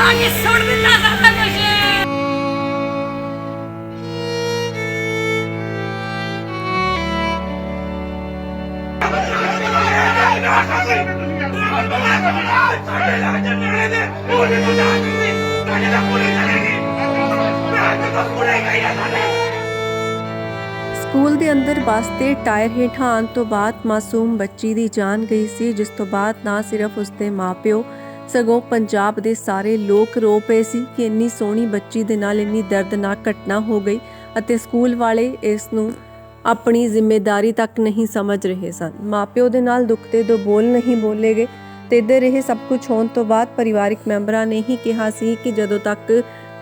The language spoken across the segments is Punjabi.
ਜਾਂਦਾ ਕੇ ਸੁੱਟ ਦਿੰਦਾ ਸਾਰਾ ਕੁਝ ਸਕੂਲ ਦੇ ਅੰਦਰ ਬੱਸ ਦੇ ਟਾਇਰ ਹੇਠਾਂ ਆਉਣ ਤੋਂ ਬਾਅਦ ਮਾਸੂਮ ਬੱਚੀ ਦੀ ਜਾਨ ਗਈ ਸੀ, ਜਿਸ ਤੋਂ ਬਾਅਦ ਨਾ ਸਿਰਫ ਉਸਦੇ ਮਾਪਿਓ ਸਗੋਂ ਪੰਜਾਬ ਦੇ ਸਾਰੇ ਲੋਕ ਰੋ ਪਏ ਸੀ ਕਿ ਇੰਨੀ ਸੋਹਣੀ ਬੱਚੀ ਦੇ ਨਾਲ ਇੰਨੀ ਦਰਦਨਾਕ ਘਟਨਾ ਹੋ ਗਈ ਅਤੇ ਸਕੂਲ ਵਾਲੇ ਇਸ ਨੂੰ ਆਪਣੀ ਜ਼ਿੰਮੇਵਾਰੀ ਤੱਕ ਨਹੀਂ ਸਮਝ ਰਹੇ ਸਨ। ਮਾਪਿਓ ਦੇ ਨਾਲ ਦੁੱਖ ਦੇ ਦੋ ਬੋਲ ਨਹੀਂ ਬੋਲੇ ਗਏ ਤੇ ਇੱਧਰ ਇਹ ਸਭ ਕੁਝ ਹੋਣ ਤੋਂ ਬਾਅਦ ਪਰਿਵਾਰਿਕ ਮੈਂਬਰਾਂ ਨੇ ਹੀ ਕਿਹਾ ਸੀ ਕਿ ਜਦੋਂ ਤੱਕ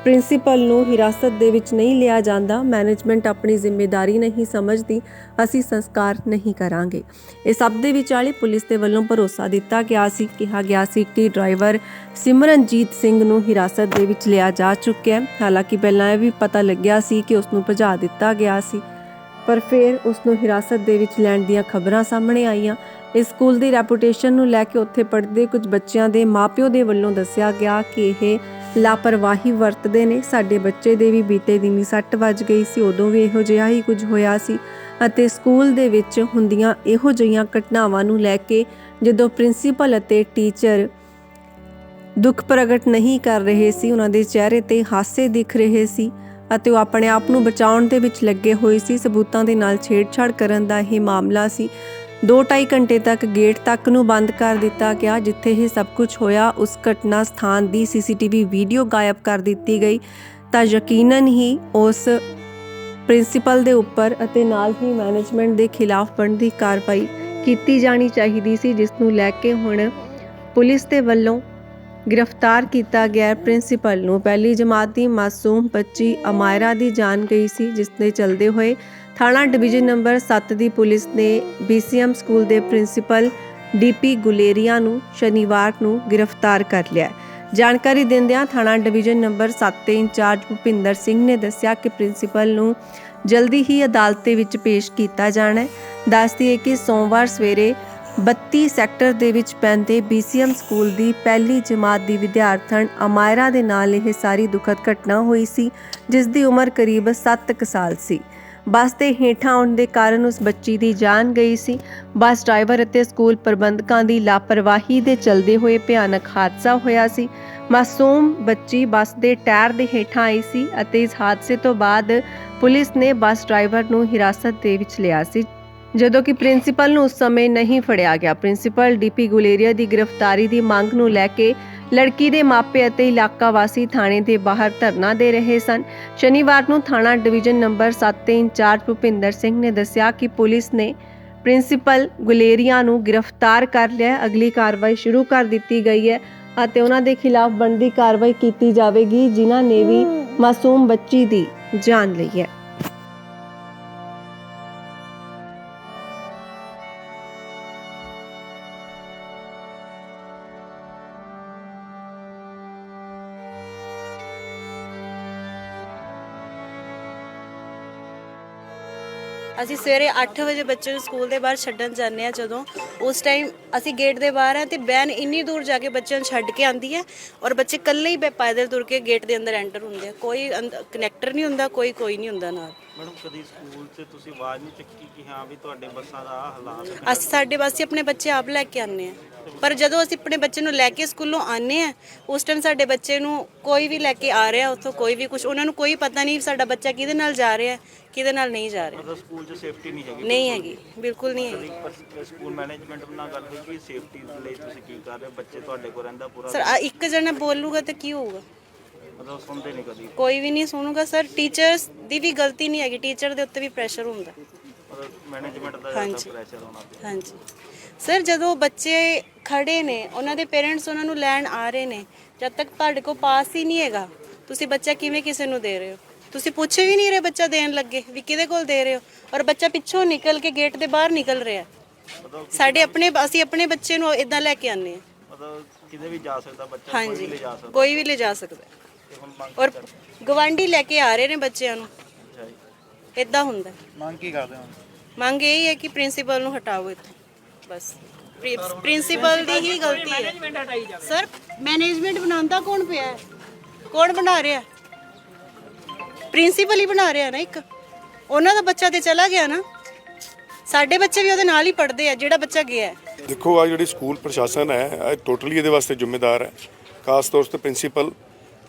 ਪ੍ਰਿੰਸੀਪਲ ਨੂੰ ਹਿਰਾਸਤ ਦੇ ਵਿੱਚ ਨਹੀਂ ਲਿਆ ਜਾਂਦਾ, ਮੈਨੇਜਮੈਂਟ ਆਪਣੀ ਜ਼ਿੰਮੇਵਾਰੀ ਨਹੀਂ ਸਮਝਦੀ, ਅਸੀਂ ਸੰਸਕਾਰ ਨਹੀਂ ਕਰਾਂਗੇ। ਇਹ ਸਭ ਦੇ ਵਿਚਾਲੇ ਪੁਲਿਸ ਦੇ ਵੱਲੋਂ ਭਰੋਸਾ ਦਿੱਤਾ ਗਿਆ ਸੀ, ਕਿਹਾ ਗਿਆ ਸੀ ਕਿ ਡਰਾਈਵਰ ਸਿਮਰਨਜੀਤ ਸਿੰਘ ਨੂੰ ਹਿਰਾਸਤ ਦੇ ਵਿੱਚ ਲਿਆ ਜਾ ਚੁੱਕਿਆ ਹੈ। ਹਾਲਾਂਕਿ ਪਹਿਲਾਂ ਇਹ ਵੀ ਪਤਾ ਲੱਗਿਆ ਸੀ ਕਿ ਉਸ ਨੂੰ ਭਜਾ ਦਿੱਤਾ ਗਿਆ ਸੀ, ਪਰ ਫਿਰ ਉਸ ਨੂੰ ਹਿਰਾਸਤ ਦੇ ਵਿੱਚ ਲੈਣ ਦੀਆਂ ਖਬਰਾਂ ਸਾਹਮਣੇ ਆਈਆਂ। ਇਸ ਸਕੂਲ ਦੀ ਰੈਪੂਟੇਸ਼ਨ ਨੂੰ ਲੈ ਕੇ ਉੱਥੇ ਪੜ੍ਹਦੇ ਕੁਝ ਬੱਚਿਆਂ ਦੇ ਮਾਪਿਓ ਦੇ ਵੱਲੋਂ ਦੱਸਿਆ ਗਿਆ ਕਿ ਇਹ ਲਾਪਰਵਾਹੀ ਵਰਤਦੇ ਨੇ। ਸਾਡੇ ਬੱਚੇ ਦੇ ਵੀ ਬੀਤੇ ਦਿਨੀ ਸੱਟ ਵੱਜ ਗਈ ਸੀ। ਉਦੋਂ ਵੀ ਇਹੋ ਜਿਹਾ ਹੀ ਕੁਝ ਹੋਇਆ ਸੀ ਅਤੇ ਸਕੂਲ ਦੇ ਵਿੱਚ ਹੁੰਦੀਆਂ ਇਹੋ ਜਿਹੀਆਂ ਘਟਨਾਵਾਂ ਨੂੰ ਲੈ ਕੇ ਜਦੋਂ ਪ੍ਰਿੰਸੀਪਲ ਅਤੇ ਟੀਚਰ ਦੁੱਖ ਪ੍ਰਗਟ ਨਹੀਂ ਕਰ ਰਹੇ ਸੀ, ਉਹਨਾਂ ਦੇ ਚਿਹਰੇ ਤੇ ਹਾਸੇ ਦਿਖ ਰਹੇ ਸੀ ਅਤੇ ਉਹ ਆਪਣੇ ਆਪ ਨੂੰ ਬਚਾਉਣ ਦੇ ਵਿੱਚ ਲੱਗੇ ਹੋਏ ਸੀ। ਸਬੂਤਾਂ ਦੇ ਨਾਲ ਛੇੜਛਾੜ ਕਰਨ ਦਾ ਇਹ ਮਾਮਲਾ ਸੀ। 2.5 ਘੰਟੇ ਤੱਕ ਗੇਟ ਤੱਕ ਨੂੰ ਬੰਦ ਕਰ ਦਿੱਤਾ ਗਿਆ, ਜਿੱਥੇ ਇਹ ਸਭ ਕੁਝ ਹੋਇਆ। ਉਸ ਘਟਨਾ ਸਥਾਨ ਦੀ ਸੀਸੀਟੀਵੀ ਵੀਡੀਓ ਗਾਇਬ ਕਰ ਦਿੱਤੀ ਗਈ। ਤਾਂ ਯਕੀਨਨ ਹੀ ਉਸ ਪ੍ਰਿੰਸੀਪਲ ਦੇ ਉੱਪਰ ਅਤੇ ਨਾਲ ਹੀ ਮੈਨੇਜਮੈਂਟ ਦੇ ਖਿਲਾਫ ਬਣਦੀ ਕਾਰਵਾਈ ਕੀਤੀ ਜਾਣੀ ਚਾਹੀਦੀ ਸੀ, ਜਿਸ ਨੂੰ ਲੈ ਕੇ ਹੁਣ ਪੁਲਿਸ ਦੇ ਵੱਲੋਂ ਗ੍ਰਿਫਤਾਰ ਕੀਤਾ ਗਿਆ ਪ੍ਰਿੰਸੀਪਲ ਨੂੰ। ਪਹਿਲੀ ਜਮਾਤ ਦੀ ਮਾਸੂਮ ਬੱਚੀ ਅਮਾਇਰਾ ਦੀ ਜਾਨ ਗਈ ਸੀ, ਜਿਸ ਦੇ ਚਲਦੇ ਹੋਏ ਥਾਣਾ ਡਿਵੀਜ਼ਨ ਨੰਬਰ 7 ਦੀ ਪੁਲਿਸ ਨੇ BCM ਸਕੂਲ ਦੇ ਪ੍ਰਿੰਸੀਪਲ ਡੀਪੀ ਗੁਲੇਰੀਆ ਨੂੰ ਸ਼ਨੀਵਾਰ ਨੂੰ ਗ੍ਰਿਫਤਾਰ ਕਰ ਲਿਆ ਜਾਣਕਾਰੀ ਦਿੰਦਿਆਂ ਥਾਣਾ ਡਿਵੀਜ਼ਨ ਨੰਬਰ 7 ਦੇ ਇੰਚਾਰਜ ਭੁਪਿੰਦਰ ਸਿੰਘ ਨੇ ਦੱਸਿਆ ਕਿ ਪ੍ਰਿੰਸੀਪਲ ਨੂੰ ਜਲਦੀ ਹੀ ਅਦਾਲਤ ਵਿੱਚ ਪੇਸ਼ ਕੀਤਾ ਜਾਣਾ ਹੈ। ਦੱਸਦੀ ਹੈ ਕਿ ਸੋਮਵਾਰ ਸਵੇਰੇ 32 ਸੈਕਟਰ ਦੇ ਵਿੱਚ ਪੈਂਦੇ BCM ਸਕੂਲ ਦੀ ਪਹਿਲੀ ਜਮਾਤ ਦੀ ਵਿਦਿਆਰਥਣ ਅਮਾਇਰਾ ਦੇ ਨਾਲ ਇਹ ਸਾਰੀ ਦੁਖਦ ਘਟਨਾ ਹੋਈ ਸੀ, ਜਿਸ ਦੀ ਉਮਰ ਕਰੀਬ 7 ਸਾਲ ਸੀ। ਬੱਸ ਦੇ ਹੇਠਾਂ ਆਉਣ ਦੇ ਕਾਰਨ ਉਸ ਬੱਚੀ ਦੀ ਜਾਨ ਗਈ ਸੀ। ਬੱਸ ਡਰਾਈਵਰ ਅਤੇ ਸਕੂਲ ਪ੍ਰਬੰਧਕਾਂ ਦੀ ਲਾਪਰਵਾਹੀ ਦੇ ਚਲਦੇ ਹੋਏ ਭਿਆਨਕ ਹਾਦਸਾ ਹੋਇਆ ਸੀ। ਮਾਸੂਮ ਬੱਚੀ ਬੱਸ ਦੇ ਟਾਇਰ ਦੇ ਹੇਠਾਂ ਆਈ ਸੀ ਅਤੇ ਇਸ ਹਾਦਸੇ ਤੋਂ ਬਾਅਦ ਪੁਲਿਸ ਨੇ ਬੱਸ ਡਰਾਈਵਰ ਨੂੰ ਹਿਰਾਸਤ ਦੇ ਵਿੱਚ ਲਿਆ ਸੀ। ਜਦੋਂ ਕਿ ਪ੍ਰਿੰਸੀਪਲ ਨੂੰ ਉਸ ਸਮੇਂ ਨਹੀਂ ਫੜਿਆ ਗਿਆ। ਪ੍ਰਿੰਸੀਪਲ ਡੀਪੀ ਗੁਲੇਰੀਆ ਦੀ ਗ੍ਰਿਫਤਾਰੀ ਦੀ ਮੰਗ ਨੂੰ ਲੈ ਕੇ ਲੜਕੀ ਦੇ ਮਾਪੇ ਅਤੇ ਇਲਾਕਾ ਵਾਸੀ ਥਾਣੇ ਦੇ ਬਾਹਰ ਧਰਨਾ ਦੇ ਰਹੇ ਸਨ। ਸ਼ਨੀਵਾਰ ਨੂੰ ਥਾਣਾ ਡਿਵੀਜ਼ਨ ਨੰਬਰ 7 ਦੇ ਇੰਚਾਰਜ ਭੁਪਿੰਦਰ ਸਿੰਘ ਨੇ ਦੱਸਿਆ ਕਿ ਪੁਲਿਸ ਨੇ ਪ੍ਰਿੰਸੀਪਲ ਗੁਲੇਰੀਆ ਨੂੰ ਗ੍ਰਿਫਤਾਰ ਕਰ ਲਿਆ। ਅਗਲੀ ਕਾਰਵਾਈ ਸ਼ੁਰੂ ਕਰ ਦਿੱਤੀ ਗਈ ਹੈ ਅਤੇ ਉਹਨਾਂ ਦੇ ਖਿਲਾਫ ਬਣਦੀ ਕਾਰਵਾਈ ਕੀਤੀ ਜਾਵੇਗੀ, ਜਿਨ੍ਹਾਂ ਨੇ ਵੀ ਮਾਸੂਮ ਬੱਚੀ ਦੀ ਜਾਨ ਲਈ ਹੈ। ਅਸੀਂ ਸਵੇਰੇ 8 ਵਜੇ ਬੱਚੇ ਨੂੰ ਸਕੂਲ ਦੇ ਬਾਹਰ ਛੱਡਣ ਜਾਂਦੇ ਆ ਜਦੋਂ। ਉਸ ਟਾਈਮ ਅਸੀਂ ਗੇਟ ਦੇ ਬਾਹਰ ਆ ਤੇ ਬੈਨ ਇੰਨੀ ਦੂਰ ਜਾ ਕੇ ਬੱਚਿਆਂ ਨੂੰ ਛੱਡ ਕੇ ਆਂਦੀ ਹੈ ਔਰ ਬੱਚੇ ਇਕੱਲੇ ਹੀ ਬੇ- ਪੈਦਲ ਤੁਰ ਕੇ ਗੇਟ ਦੇ ਅੰਦਰ ਐਂਟਰ ਹੁੰਦੇ ਆ। ਕੋਈ ਕਨੈਕਟਰ ਨਹੀਂ ਹੁੰਦਾ, ਕੋਈ ਕੋਈ ਨਹੀਂ ਹੁੰਦਾ ਨਾਲ। ਮੈਡਮ ਕਦੀ ਸਕੂਲ 'ਚ ਤੁਸੀਂ ਆਵਾਜ਼ ਨਹੀਂ ਚੱਕੀ ਕਿ ਹਾਂ ਵੀ ਤੁਹਾਡੇ ਬੱਸਾਂ ਦਾ ਆਹ ਹਾਲਾਤ ਹੈ ਅਸੀਂ ਸਾਡੇ ਵਾਸਤੇ ਆਪਣੇ ਬੱਚੇ ਆਪ ਲੈ ਕੇ ਆਉਂਦੇ ਆ ਪਰ ਜਦੋਂ ਅਸੀਂ ਆਪਣੇ ਬੱਚੇ ਨੂੰ ਲੈ ਕੇ ਸਕੂਲੋਂ ਆਨੇ ਆ ਉਸ ਟਾਈਮ ਸਾਡੇ ਬੱਚੇ ਨੂੰ ਕੋਈ ਵੀ ਲੈ ਕੇ ਆ ਰਿਹਾ ਉੱਥੋਂ ਕੋਈ ਵੀ ਕੁਝ ਉਹਨਾਂ ਨੂੰ ਕੋਈ ਪਤਾ ਨਹੀਂ ਸਾਡਾ ਬੱਚਾ ਕਿਹਦੇ ਨਾਲ ਜਾ ਰਿਹਾ ਕਿਹਦੇ ਨਾਲ ਨਹੀਂ ਜਾ ਰਿਹਾ। ਮਤਲਬ ਸਕੂਲ 'ਚ ਸੇਫਟੀ ਨਹੀਂ ਹੈਗੀ? ਨਹੀਂ ਹੈਗੀ ਬਿਲਕੁਲ ਨਹੀਂ ਹੈਗੀ। ਸਕੂਲ ਮੈਨੇਜਮੈਂਟ ਨਾਲ ਗੱਲ ਹੋਈ ਕਿ ਸੇਫਟੀ ਲਈ ਤੁਸੀਂ ਕੀ ਕਰ ਰਹੇ ਹੋ? ਬੱਚੇ ਤੁਹਾਡੇ ਕੋਲ ਰਹਿੰਦਾ ਪੂਰਾ ਸਰ ਇੱਕ ਜਣਾ ਬੋਲੂਗਾ ਤੇ ਕੀ ਹੋਊਗਾ? ਮਤਲਬ ਸੁਣਦੇ ਨਹੀਂ ਕਦੀ। ਕੋਈ ਵੀ ਨਹੀਂ ਸੁਣੂਗਾ ਸਰ ਟੀਚਰਸ ਦੀ ਵੀ ਗਲਤੀ ਨਹੀਂ ਹੈਗੀ ਟੀਚਰ ਦੇ ਉੱਤੇ ਵੀ ਪ੍ਰੈਸ਼ਰ ਹੁੰਦਾ। ਮਤਲਬ ਮੈਨੇਜਮੈਂਟ ਦਾ ਹਾਂਜੀ। ਜ਼ਿਆਦਾ ਪ੍ਰੈਸ਼ਰ ਹੋਣਾ ਤੇ ਹਾਂਜੀ। ਸਰ ਜਦੋਂ ਬੱਚੇ ਖੜੇ ਨੇ ਉਹਨਾਂ ਦੇ ਪੇਰੈਂਟਸ ਉਹਨਾਂ ਨੂੰ ਲੈਣ ਆ ਰਹੇ ਨੇ ਜਦ ਤੱਕ ਤੁਹਾਡੇ ਕੋਲ ਪਾਸ ਹੀ ਨਹੀਂ ਹੈਗਾ ਤੁਸੀਂ ਬੱਚਾ ਕਿਵੇਂ ਕਿਸੇ ਨੂੰ ਦੇ ਰਹੇ ਹੋ? ਤੁਸੀਂ ਪੁੱਛ ਵੀ ਨਹੀਂ ਰਹੇ ਬੱਚਾ ਦੇਣ ਲੱਗੇ ਵੀ ਕਿਹਦੇ ਕੋਲ ਦੇ ਰਹੇ ਹੋ? ਔਰ ਬੱਚਾ ਪਿੱਛੋਂ ਨਿਕਲ ਕੇ ਗੇਟ ਦੇ ਬਾਹਰ ਨਿਕਲ ਰਿਹਾ। ਮਤਲਬ ਸਾਡੇ ਆਪਣੇ ਅਸੀਂ ਆਪਣੇ ਬੱਚੇ ਨੂੰ ਇਦਾਂ ਲੈ ਕੇ ਆਨੇ ਆ ਮਤਲਬ ਕਿਤੇ ਵੀ ਜਾ ਸਕਦਾ ਬੱਚਾ ਕੋਈ ਵੀ ਹਾਂਜੀ ਲੈ ਜਾ ਸਕਦਾ। ਕੋਈ ਵੀ ਲੈ ਜਾ ਸਕਦਾ। ਹੈ। ਔਰ ਗਵਾਂਢੀ ਲੈ ਕੇ ਆ ਰਹੇ ਨੇ ਬੱਚਿਆਂ ਨੂੰ। ਅੱਛਾ ਜੀ ਇਦਾਂ ਹੁੰਦਾ। ਮੰਗ ਕੀ ਕਰਦੇ ਹੋ? ਮੰਗ ਇਹ ਹੈ ਕਿ ਪ੍ਰਿੰਸੀਪਲ ਨੂੰ ਹਟਾਓ ਇੱਥੋਂ। ਬਸ। ਪ੍ਰਿੰਸੀਪਲ ਦੀ ਹੀ ਗਲਤੀ ਹੈ। ਸਰ ਮੈਨੇਜਮੈਂਟ ਬਣਾਉਂਦਾ ਕੌਣ ਪਿਆ ਹੈ? ਕੌਣ ਬਣਾ ਰਿਹਾ? ਪ੍ਰਿੰਸੀਪਲ ਹੀ ਬਣਾ ਰਿਹਾ ਨਾ ਇੱਕ। ਉਹਨਾਂ ਦਾ ਬੱਚਾ ਤੇ ਚਲਾ ਗਿਆ ਨਾ। ਸਾਡੇ ਬੱਚੇ ਵੀ ਉਹਦੇ ਨਾਲ ਹੀ ਪੜ੍ਹਦੇ ਆ ਜਿਹੜਾ ਬੱਚਾ ਗਿਆ ਹੈ। ਦੇਖੋ ਆ ਜਿਹੜੀ ਸਕੂਲ ਪ੍ਰਸ਼ਾਸਨ ਹੈ ਇਹ ਟੋਟਲੀ ਇਹਦੇ ਵਾਸਤੇ ਜ਼ਿੰਮੇਦਾਰ ਹੈ। ਖਾਸ ਤੌਰ ਤੇ ਪ੍ਰਿੰਸੀਪਲ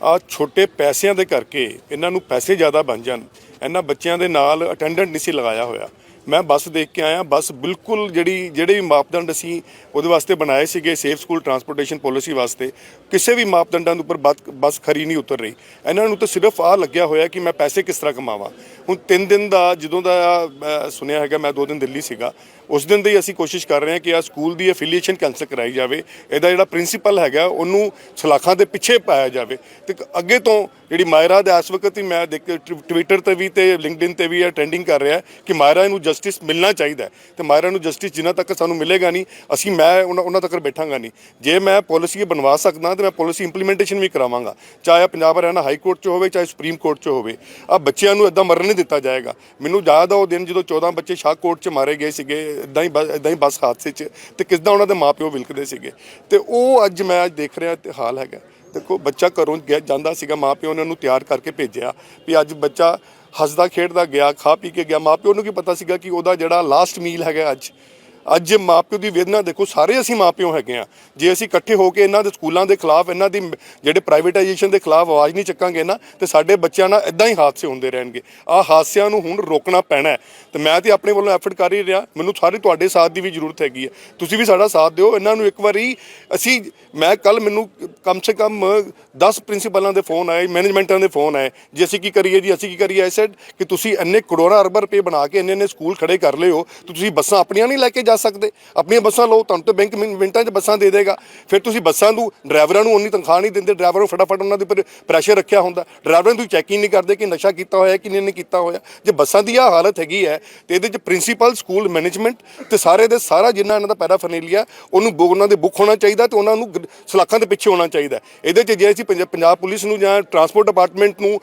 ਆ ਛੋਟੇ ਪੈਸਿਆਂ ਦੇ ਕਰਕੇ ਇਹਨਾਂ ਨੂੰ ਪੈਸੇ ਜ਼ਿਆਦਾ ਬਣ ਜਾਣ। ਇਹਨਾਂ ਬੱਚਿਆਂ ਦੇ ਨਾਲ ਅਟੈਂਡੈਂਟ ਨਹੀਂ ਸੀ ਲਗਾਇਆ ਹੋਇਆ। ਮੈਂ ਬੱਸ ਦੇਖ ਕੇ ਆਇਆ, ਬੱਸ ਬਿਲਕੁਲ ਜਿਹੜੀ, ਜਿਹੜੇ ਵੀ ਮਾਪਦੰਡ ਅਸੀਂ ਉਹਦੇ ਵਾਸਤੇ ਬਣਾਏ ਸੀਗੇ ਸੇਫ ਸਕੂਲ ਟਰਾਂਸਪੋਰਟੇਸ਼ਨ ਪੋਲਿਸੀ ਵਾਸਤੇ। ਕਿਸੇ ਵੀ ਮਾਪਦੰਡਾਂ ਦੇ ਉੱਪਰ ਬੱਸ- ਖਰੀ ਨਹੀਂ ਉਤਰ ਰਹੀ। ਇਹਨਾਂ ਨੂੰ ਤਾਂ ਸਿਰਫ ਆ ਲੱਗਿਆ ਹੋਇਆ ਕਿ ਮੈਂ ਪੈਸੇ ਕਿਸ ਤਰ੍ਹਾਂ ਕਮਾਵਾਂ। ਹੁਣ 3 ਦਿਨ ਦਾ, ਜਦੋਂ ਦਾ ਮੈਂ ਸੁਣਿਆ ਹੈਗਾ, ਮੈਂ 2 ਦਿਨ ਦਿੱਲੀ ਸੀਗਾ, ਉਸ ਦਿਨ ਦੀ ਅਸੀਂ ਕੋਸ਼ਿਸ਼ ਕਰ ਰਹੇ ਹਾਂ ਕਿ ਆ ਸਕੂਲ ਦੀ ਐਫੀਲੀਏਸ਼ਨ ਕੈਂਸਲ ਕਰਾਈ ਜਾਵੇ। ਇਹਦਾ ਜਿਹੜਾ ਪ੍ਰਿੰਸੀਪਲ ਹੈਗਾ, ਉਹਨੂੰ ਸਲਾਖਾਂ ਦੇ ਪਿੱਛੇ ਪਾਇਆ ਜਾਵੇ। ਤੇ ਅੱਗੇ ਤੋਂ ਜਿਹੜੀ ਮਾਇਰਾ ਦੇ, ਇਸ ਵਕਤ ਹੀ ਮੈਂ ਦੇਖ ਟਵਿੱਟਰ ਤੇ ਵੀ ਤੇ ਲਿੰਕਡਇਨ ਤੇ ਵੀ ਇਹ ਟ੍ਰੈਂਡਿੰਗ ਕਰ ਰਿਹਾ ਕਿ ਮਾਇਰਾ ਨੂੰ ਜਸਟਿਸ ਮਿਲਣਾ ਚਾਹੀਦਾ ਹੈ। ਤੇ ਮਾਇਰਾ ਨੂੰ ਜਸਟਿਸ ਜਿੰਨਾ ਤੱਕ ਸਾਨੂੰ ਮਿਲੇਗਾ ਨਹੀਂ, ਅਸੀਂ ਮੈਂ ਉਹਨਾਂ ਉਹਨਾਂ ਤੱਕ ਬੈਠਾਂਗਾ ਨਹੀਂ। ਜੇ ਮੈਂ ਪਾਲਿਸੀ ਬਣਵਾ ਸਕਦਾ, ਤੇ ਮੈਂ ਪਾਲਿਸੀ ਇੰਪਲੀਮੈਂਟੇਸ਼ਨ ਵੀ ਕਰਾਵਾਂਗਾ। ਚਾਹੇ ਪੰਜਾਬ ਹਰਿਆਣਾ ਹਾਈ ਕੋਰਟ 'ਚ ਹੋਵੇ, ਚਾਹੇ ਸੁਪਰੀਮ ਕੋਰਟ 'ਚ ਹੋਵੇ। ਆ ਬੱਚਿਆਂ ਨੂੰ ਇਦਾਂ ਮਰਨ ਨਹੀਂ ਦਿੱਤਾ ਜਾਏਗਾ। ਮੈਨੂੰ ਯਾਦ ਆ ਉਹ ਦਿਨ ਜਦੋਂ 14 ਬੱਚੇ ਸ਼ਾਹ ਕੋਰਟ 'ਚ ਮਾਰੇ ਗਏ ਸੀਗੇ ਇਦਾਂ ਹੀ ਬ- ਏਦਾਂ ਹੀ ਬੱਸ ਹਾਦਸੇ 'ਚ, ਤੇ ਕਿਸਦਾ ਉਹਨਾਂ ਦੇ ਮਾਪਿਓ ਵਿਲਕਦੇ ਸੀਗੇ। ਤੇ ਉਹ ਅੱਜ ਮੈਂ ਅੱਜ ਦੇਖ ਰਿਹਾ ਤੇ ਹਾਲ ਹੈਗਾ। ਦੇਖੋ, ਬੱਚਾ ਘਰੋਂ ਗਿਆ, ਜਾਂਦਾ ਸੀਗਾ, ਮਾਪਿਓ ਨੇ ਉਹਨੂੰ ਤਿਆਰ ਕਰਕੇ ਭੇਜਿਆ ਵੀ ਅੱਜ ਬੱਚਾ ਹੱਸਦਾ, ਖੇਡਦਾ ਗਿਆ, ਖਾ ਪੀ ਕੇ ਗਿਆ। ਮਾਪਿਓ ਨੂੰ ਕੀ ਪਤਾ ਸੀਗਾ ਕਿ ਉਹਦਾ ਜਿਹੜਾ ਲਾਸਟ ਮੀਲ ਹੈਗਾ ਅੱਜ ਅੱਜ ਮਾਪਿਓ ਦੀ ਵੇਦਨਾ ਦੇਖੋ, ਸਾਰੇ ਅਸੀਂ ਮਾਪਿਓ ਹੈਗੇ ਆ ਜੇ ਅਸੀਂ ਇਕੱਠੇ ਹੋ ਕੇ ਇਹਨਾਂ ਦੇ ਸਕੂਲਾਂ ਦੇ ਖਿਲਾਫ, ਇਹਨਾਂ ਦੀ ਜਿਹੜੇ ਪ੍ਰਾਈਵੇਟਾਈਜੇਸ਼ਨ ਦੇ ਖਿਲਾਫ ਆਵਾਜ਼ ਨਹੀਂ ਚੱਕਾਂਗੇ ਨਾ, ਤੇ ਸਾਡੇ ਬੱਚਿਆਂ ਨਾਲ ਇਦਾਂ ਹੀ ਹਾਦਸੇ ਹੁੰਦੇ ਰਹਿਣਗੇ। ਆ ਹਾਦਸਿਆਂ ਨੂੰ ਹੁਣ ਰੋਕਣਾ ਪੈਣਾ ਹੈ। ਤੇ ਮੈਂ ਤੇ ਆਪਣੇ ਵੱਲੋਂ ਐਫਰਟ ਕਰ ਹੀ ਰਿਹਾ। ਮੈਨੂੰ ਸਾਰੇ ਤੁਹਾਡੇ ਸਾਥ ਦੀ ਵੀ ਜ਼ਰੂਰਤ ਹੈਗੀ ਹੈ। ਤੁਸੀਂ ਵੀ ਸਾਡਾ ਸਾਥ ਦਿਓ। ਇਹਨਾਂ ਨੂੰ ਇੱਕ ਵਾਰੀ ਅਸੀਂ, ਮੈਂ ਕੱਲ ਮੈਨੂੰ ਕਮ ਸੇ ਕਮ 10 ਪ੍ਰਿੰਸੀਪਲਾਂ ਦੇ ਫੋਨ ਆਏ, ਮੈਨੇਜਮੈਂਟਾਂ ਦੇ ਫੋਨ ਆਏ। ਜੇ ਅਸੀਂ ਕੀ ਕਰੀਏ ਜੀ, ਅਸੀਂ ਕੀ ਕਰੀਏ? ਆਈ ਸੈਡ ਕਿ ਤੁਸੀਂ ਇੰਨੇ ਕਰੋੜਾਂ ਅਰਬਾਂ ਰੁਪਏ ਬਣਾ ਕੇ ਇੰਨੇ ਇੰਨੇ ਸਕੂਲ ਖੜੇ ਕਰ ਲਿਓ ਹੋ। ਤੁਸੀਂ ਬੱਸਾਂ ਆਪਣੀਆਂ ਨਹੀਂ ਲੈ ਕੇ ਜਾ ਸਕਦੇ। ਆਪਣੀਆਂ ਬੱਸਾਂ ਲਓ, ਤੁਹਾਨੂੰ ਤਾਂ ਬੈਂਕ ਮਿੰ- ਮਿੰਟਾਂ 'ਚ ਬੱਸਾਂ ਦੇ ਦੇਗਾ। ਫਿਰ ਤੁਸੀਂ ਬੱਸਾਂ ਨੂੰ, ਡਰਾਈਵਰਾਂ ਨੂੰ ਉਨੀ ਤਨਖਾਹ ਨਹੀਂ ਦਿੰਦੇ। ਡਰਾਈਵਰ ਨੂੰ ਫਟਾਫਟ ਉਹਨਾਂ ਦੇ ਉੱਪਰ ਪ੍ਰੈਸ਼ਰ ਰੱਖਿਆ ਹੁੰਦਾ। ਡਰਾਈਵਰਾਂ ਨੂੰ ਚੈਕਿੰਗ ਨਹੀਂ ਕਰਦੇ ਕਿ ਨਸ਼ਾ ਕੀਤਾ ਹੋਇਆ, ਕਿ ਨਹੀਂ ਕੀਤਾ ਹੋਇਆ। ਜੇ ਬੱਸਾਂ ਦੀ ਆ ਹਾਲਤ ਹੈਗੀ ਹੈ, ਤੇ ਇਹਦੇ 'ਚ ਪ੍ਰਿੰਸੀਪਲ ਸਕੂਲ ਮੈਨੇਜਮੈਂਟ ਤੇ ਸਾਰੇ ਦੇ ਸਾਰਾ ਜਿੰਨਾ ਇਹਨਾਂ ਦਾ ਪੈਰਾ ਫਰਨੇਲੀਆ ਉਹਨੂੰ ਬੋ- ਉਹਨਾਂ ਦੇ ਬੁੱਕ ਹੋਣਾ ਚਾਹੀਦਾ ਤੇ ਉਹਨਾਂ ਨੂੰ ਸਲਾਖਾਂ ਦੇ ਪਿੱਛੇ ਹੋਣਾ ਚਾਹੀਦਾ ਇਹਦੇ 'ਚ ਜੇ ਅਸੀਂ ਪੰਜਾਬ ਪੁਲਿਸ ਨੂੰ ਜਾਂ ਟਰਾਂਸਪੋਰਟ ਡਿਪਾਰਟਮੈਂਟ ਨੂੰ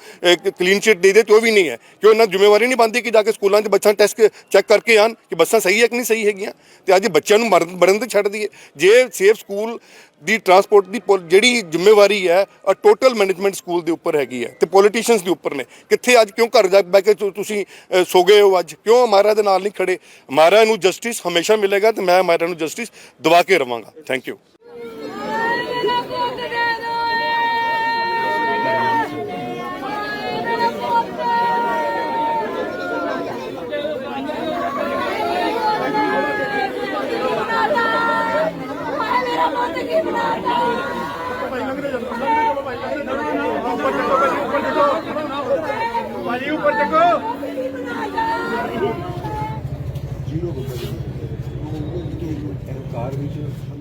ਕਲੀਨ ਚਿੱਟ ਦੇ ਦੇ, ਤੇ ਉਹ ਵੀ ਨਹੀਂ ਹੈ। ਕਿ ਇਹਨਾਂ ਦੀ ਜ਼ਿੰਮੇਵਾਰੀ ਨਹੀਂ ਬਣਦੀ ਕਿ ਜਾ ਕੇ ਸਕੂਲਾਂ 'ਚ ਬੱਸਾਂ ਟੈਸਟ ਚੈੱਕ ਕਰਕੇ ਆਣ ਕਿ ਬੱਸਾਂ ਸਹੀ ਹੈ ਕਿ ਨਹੀਂ ਸਹੀ ਹੈਗੀਆਂ? ਤੇ ਅੱਜ ਬੱਚਿਆਂ ਨੂੰ ਮਰਨ ਮਰਨ ਤੇ ਛੱਡ ਦਈਏ। ਜੇ ਸੇਫ ਸਕੂਲ ਦੀ ਟਰਾਂਸਪੋਰਟ ਦੀ ਪੋਲ- ਜਿਹੜੀ ਜ਼ਿੰਮੇਵਾਰੀ ਹੈ ਆ ਟੋਟਲ ਮੈਨੇਜਮੈਂਟ ਸਕੂਲ ਦੇ ਉੱਪਰ ਹੈਗੀ ਹੈ ਤੇ ਪੋਲੀਟੀਸ਼ੀਅਨਸ ਦੇ ਉੱਪਰ ਨੇ। ਕਿੱਥੇ ਅੱਜ ਕਿਉਂ ਘਰ ਜਾ ਬੈ ਕੇ ਤੁਸੀਂ ਸੋ ਗਏ ਹੋ ਅੱਜ? ਕਿਉਂ ਮਾਰਾ ਦੇ ਨਾਲ ਨਹੀਂ ਖੜੇ? ਮਾਰਾ ਨੂੰ ਜਸਟਿਸ ਹਮੇਸ਼ਾ ਮਿਲੇਗਾ ਤੇ ਮੈਂ ਮਾਰਾ ਨੂੰ ਜਸਟਿਸ ਦਵਾ ਕੇ ਰਵਾਂਗਾ। ਥੈਂਕ ਯੂ ਮੇਰਾ ਪੁੱਤ ਦੇ ਦੋ ਮੇਰਾ ਪੁੱਤ ਮੇਰਾ ਪੁੱਤ ਕੀ ਬਣਾਤਾ ਭਾਜੀ ਉੱਪਰ ਚੱਕੋ ਕਾਰ ਵਿੱਚ